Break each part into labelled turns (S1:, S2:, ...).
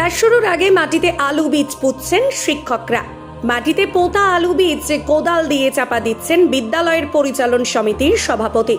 S1: Class শুরুর আগে মাটিতে আলু বীজ পুঁতছেন শিক্ষকরা। মাটিতে পোতা আলু বীজ কোদাল দিয়ে চাপা দিচ্ছেন বিদ্যালয়ের পরিচালন সমিতির সভাপতি।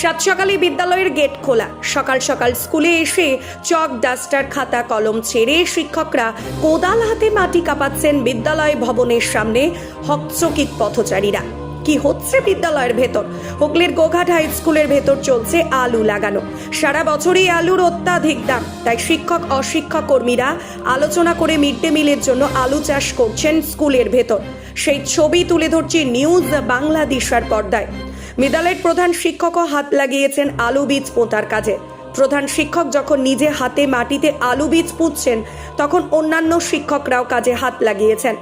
S1: সাত সকালে বিদ্যালয়ের গেট খোলা। সকাল সকাল স্কুলে এসে চক, ডাস্টার, খাতা, কলম ছেড়ে শিক্ষকরা কোদাল হাতে মাটি কাঁপাচ্ছেন বিদ্যালয় ভবনের সামনে হকচকিত পথচারীরা। কি হচ্ছে বিদ্যালয়ের ভেতর? হুগলির গোঘাট হাই স্কুলের ভেতর চলছে আলু লাগানো। সারা বছরই আলুর অত্যাধিক দাম। তাই শিক্ষক, অশিক্ষক কর্মীরা আলোচনা করে মিড ডে মিলের জন্য আলু চাষ করছেন স্কুলের ভেতর। সেই ছবি তুলে ধরছে নিউজ বাংলাদেশের পর্দায়। বিদ্যালয়ের প্রধান শিক্ষকও হাত লাগিয়েছেন আলু বীজ পোঁতার কাজে। প্রধান শিক্ষক যখন নিজে হাতে মাটিতে আলু বীজ পুঁতছেন, তখন অন্যান্য শিক্ষকরাও কাজে হাত লাগিয়েছেন।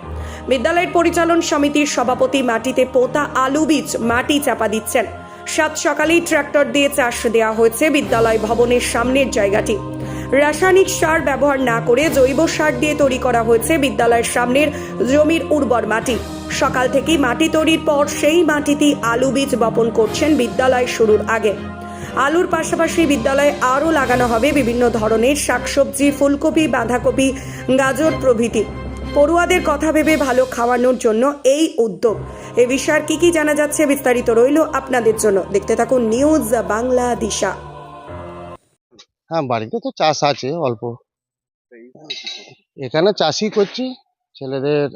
S1: বিদ্যালয়ের পরিচালন সমিতির সভাপতি মাটিতে পোতা আলু বীজ মাটি চাপা দিচ্ছেন। সাত সকালেই ট্রাক্টর দিয়ে চাষ দেওয়া হয়েছে বিদ্যালয় ভবনের সামনের জায়গাটি। রাসায়নিক সার ব্যবহার না করে জৈব সার দিয়ে তৈরি করা হয়েছে বিদ্যালয়ের সামনের জমির উর্বর মাটি। সকাল থেকেই মাটি তৈরির পর সেই মাটিতেই আলু বীজ বপন করছেন বিদ্যালয় শুরুর আগে। আলুর পাশাপাশি বিদ্যালয়ে আরও লাগানো হবে বিভিন্ন ধরনের শাকসবজি, ফুলকপি, বাঁধাকপি, গাজর প্রভৃতি। পড়ুয়াদের কথা ভেবে ভালো খাওয়ানোর জন্য এই উদ্যোগ। এ বিষয়ে কি কি জানা যাচ্ছে বিস্তারিত রইল আপনাদের জন্য। দেখতে থাকুন নিউজ বাংলা দিশা।
S2: হ্যাঁ বাড়িতে তো চাষ আছে অল্প। এখানে চাষই করছি। ছেলেদের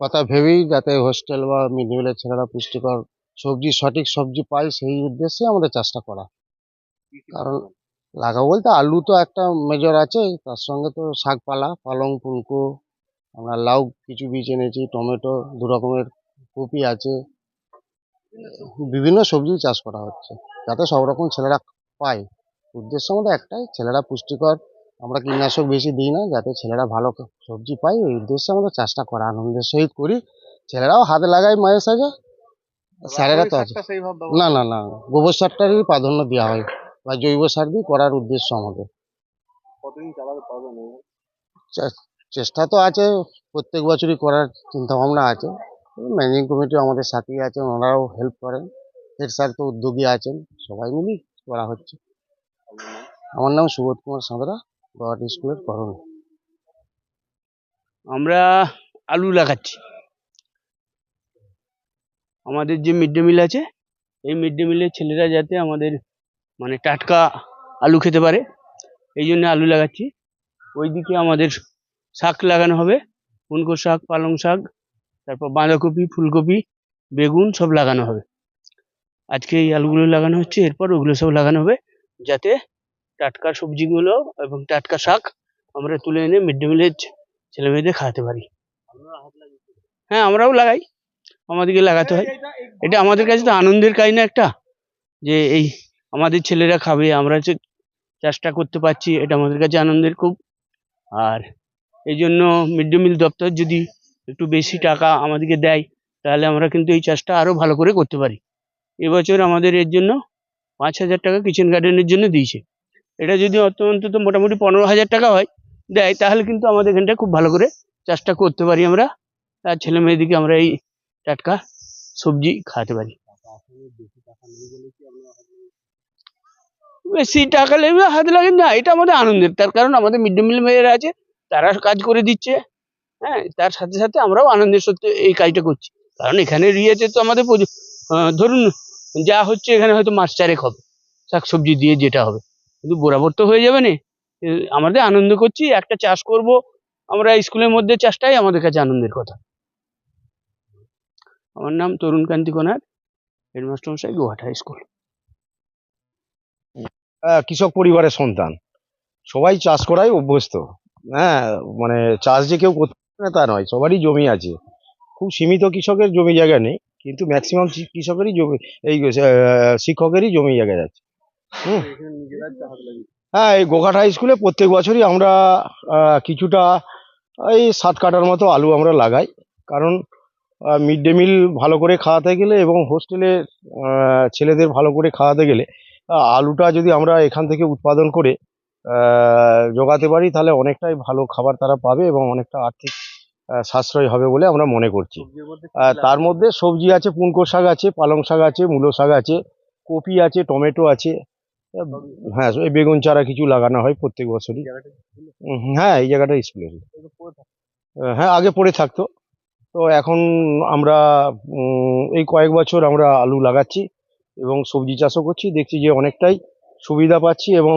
S2: কথা ভেবেই যাতে হোস্টেল বা মিড মিলের ছেলেরা পুষ্টিকর সবজি, সঠিক সবজি পায় সেই উদ্দেশ্যে আমাদের চাষটা করা। কারণ লাগাবো বলতে আলু তো একটা মেজর আছে, তার সঙ্গে তো শাকপালা, পালং, ফুলকো আমরা লাউ কিছু বীজ এনেছি টমেটো দু রকমের কপি আছে। বিভিন্ন সবজি চাষ করা হচ্ছে যাতে সব রকম ছেলেরা পায়। উদ্দেশ্য আমাদের একটাই ছেলেরা পুষ্টিকর আমরা কীটনাশক বেশি দিই না যাতে ছেলেরা ভালো সবজি পায়। ওই উদ্দেশ্যে আমাদের চাষটা করা আনন্দের সহিত করি। ছেলেরাও হাতে লাগায় মাঝে সাঝে স্যারেরা তো আছে। না না না গোবর সারটারই প্রাধান্য দেওয়া হয় বা জৈব সার দিয়ে করার উদ্দেশ্য আমাদের। চে- চেষ্টা তো আছে, প্রত্যেক বছরই করার চিন্তা ভাবনা আছে। ম্যানেজিং কমিটি আমাদের সাথেই আছেন, ওনারাও হেল্প করেন। হেড স্যার তো উদ্যোগী আছেন, সবাই মিলেই করা হচ্ছে। আমার নাম সুবোধ কুমার সাঁতরা গৌহাটি স্কুলের করণ
S3: আমরা আলু লাগাচ্ছি। আমাদের যে মিড ডে মিল আছে, এই মিড ডে মিলের ছেলেরা যাতে আমাদের মানে টাটকা আলু খেতে পারে, এই জন্য আলু লাগাচ্ছি। ওইদিকে আমাদের শাক লাগানো হবে। ফুলকো শাক, পালং শাক, তারপর বাঁধাকপি, ফুলকপি, বেগুন সব লাগানো হবে। আজকে এই আলুগুলো লাগানো হচ্ছে, এরপর ওগুলো সব লাগানো হবে যাতে টাটকা সবজিগুলো এবং টাটকা শাক আমরা তুলে এনে মিড ডে মিলের ছেলে মেয়েদের খাওয়াতে পারি। হ্যাঁ আমরাও লাগাই। আমাদেরকে লাগাতে হয়। এটা আমাদের কাছে তো আনন্দের কাজ না একটা? যে এই আমাদের ছেলেরা খাবে, আমরা যে চাষটা করতে পারছি, এটা আমাদের কাছে আনন্দের খুব। আর এই জন্য মিড ডে মিল দপ্তর যদি একটু বেশি টাকা আমাদেরকে দেয়, তাহলে আমরা কিন্তু এই চাষটা আরও ভালো করে করতে পারি। এবছর আমাদের এর জন্য পাঁচ হাজার টাকা কিচেন গার্ডেনের জন্য দিয়েছে। এটা যদি অন্তত মোটামুটি পনেরো হাজার টাকা হয়, দেয়, তাহলে কিন্তু আমাদের এখানটা খুব ভালো করে চাষটা করতে পারি আমরা। আর ছেলে মেয়েদেরকে আমরা এই টাটকা সবজি খাওয়াতে পারি। বেশি টাকা লেগে হাতে লাগে না, এটা আমাদের আনন্দের। তার কারণ আমাদের মিড ডে মিল মেয়েরা আছে তারা কাজ করে দিচ্ছে হ্যাঁ তার সাথে সাথে আমরাও আনন্দের সত্যি এই কাজটা করছি। কারণ এখানে ইয়েতে তো আমাদের ধরুন যা হচ্ছে এখানে হয়তো মাস চারেক হবে, শাকসবজি দিয়ে যেটা হবে। কিন্তু বরাবর তো হয়ে যাবে না। আমাদের আনন্দ করছি, একটা চাষ করব, আমরা স্কুলের মধ্যে চাষটাই আমাদের কাছে আনন্দের কথা। আমার নাম তরুণ কান্তি কোনার হেডমাস্টার মশাই হাই স্কুল।
S4: কৃষক পরিবারের সন্তান। সবাই চাষ করাই অভ্যস্ত। হ্যাঁ মানে চাষ যে কেউ করতে না তা নয়, সবারই জমি আছে। খুব সীমিত কৃষকের জমি জায়গা নেই, কিন্তু ম্যাক্সিমাম কৃষকেরই জমি, এই শিক্ষকেরই জমি জায়গা যাচ্ছে হুম। হ্যাঁ এই গোঘাট হাই স্কুলে প্রত্যেক বছরই আমরা কিছুটা, এই সাত কাটার মতো আলু আমরা লাগাই। কারণ মিড ডে মিল ভালো করে খাওয়াতে গেলে এবং হোস্টেলে ছেলেদের ভালো করে খাওয়াতে গেলে আলুটা যদি আমরা এখান থেকে উৎপাদন করে জোগাতে পারি তাহলে অনেকটাই ভালো খাবার তারা পাবে এবং অনেকটা আর্থিক সাশ্রয় হবে বলে আমরা মনে করছি। তার মধ্যে সবজি আছে পুনকো শাক আছে পালং শাক আছে মূলো শাক আছে কপি আছে টমেটো আছে হ্যাঁ এই বেগুন চারা কিছু লাগানো হয় প্রত্যেক বছরই। হ্যাঁ এই জায়গাটা স্কুলের হ্যাঁ আগে পড়ে থাকতো। তো এখন আমরা এই কয়েক বছর আমরা আলু লাগাচ্ছি এবং সবজি চাষও করছি দেখছি যে অনেকটাই সুবিধা পাচ্ছি এবং